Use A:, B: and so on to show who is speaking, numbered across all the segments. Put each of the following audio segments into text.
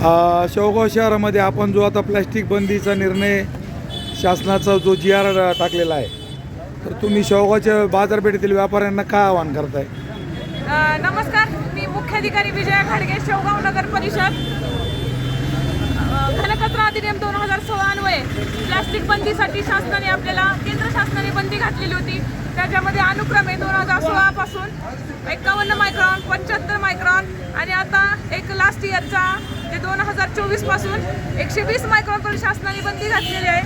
A: शेवगाव शहरामध्ये आपण जो आता प्लॅस्टिक बंदीचा निर्णय शासनाचा जो जी आर टाकलेला आहे तर तुम्ही शेवगावच्या बाजारपेठेतील व्यापाऱ्यांना काय आवाहन करताय?
B: नमस्कार मी मुख्याधिकारी विजया खाडगे शेवगाव नगर परिषद. घनकचरा अधिनियम दोन हजार सोळा अन्वये प्लास्टिक बंदीसाठी शासनाने आपल्याला केंद्र शासनाने बंदी घातलेली होती. त्याच्यामध्ये अनुक्रमे दोन हजार सोळापासून एकावन्न मायक्रॉन पंच्याहत्तर मायक्रॉन आणि आता एक लास्ट इयरचा हजार चोवीसपासून एकशे वीस मायक्रॉनपर्यंत शासनाने बंदी घातलेली आहे.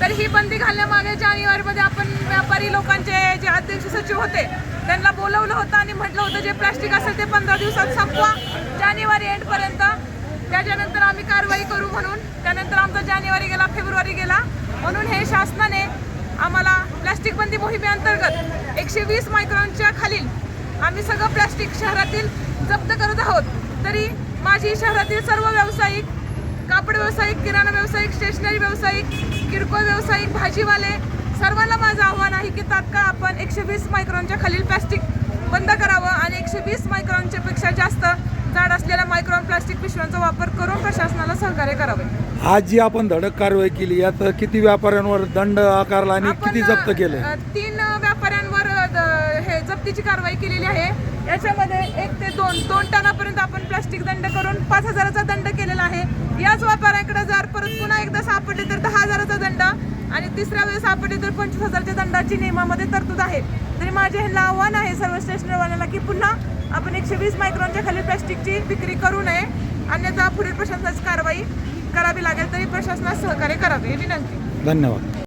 B: तर ही बंदी घालण्यामागे जानेवारीमध्ये आपण व्यापारी लोकांचे जे अध्यक्ष सचिव होते त्यांना बोलवलं होतं आणि म्हटलं होतं जे प्लॅस्टिक असेल ते पंधरा दिवसात संपवा जानेवारी एंडपर्यंत त्याच्यानंतर आम्ही कारवाई करू म्हणून त्यानंतर आमचा जानेवारी गेला फेब्रुवारी गेला. म्हणून हे शासनाने आम्हाला प्लॅस्टिक बंदी मोहिमेअंतर्गत एकशे वीस मायक्रॉनच्या खालील आम्ही सगळं प्लॅस्टिक शहरातील जप्त करत आहोत. तरी माझी शहरातील सर्व व्यावसायिक कापड व्यावसायिक किराणा व्यावसायिक स्टेशनरी व्यावसायिक किरकोळ व्यावसायिक भाजीवाले सर्वांना माझं आव्हान आहे की तात्काळ आपण एकशे वीस मायक्रॉनच्या खालील प्लास्टिक बंद करावं आणि एकशे वीस मायक्रॉनच्या पेक्षा जास्त जाड असलेल्या मायक्रॉन प्लास्टिक पिशव्यांचा वापर करून प्रशासनाला सहकार्य करावे.
A: आज जी आपण धडक कारवाई केली यात किती व्यापाऱ्यांवर दंड आकारला आणि
B: आपण,
A: किती जप्त केले?
B: अ, तीन व्यापाऱ्यांवर अ, द- हे जप्तीची कारवाई केलेली आहे. याच्यामध्ये एक ते दोन दोन टनापर्यंत आपण प्लास्टिक दंड करून पाच हजाराचा दंड केलेला आहे. याच व्यापाऱ्याकडे जर परत पुन्हा एकदा सापडले तर दहा हजाराचा दंड आणि तिसऱ्या वेळेस सापडले तर पंचवीस हजारच्या दंडाची नियमामध्ये तरतूद आहे. तरी माझे ह्यांना आव्हान आहे सर्व स्टेशनरीवाल्यांना की पुन्हा आपण एकशे वीस मायक्रॉनच्या खाली प्लास्टिकची विक्री करू नये. अन्यथा पुढील प्रशासनाची कारवाई करावी लागेल तरी प्रशासनास सहकार्य करावे विनंती.
A: धन्यवाद.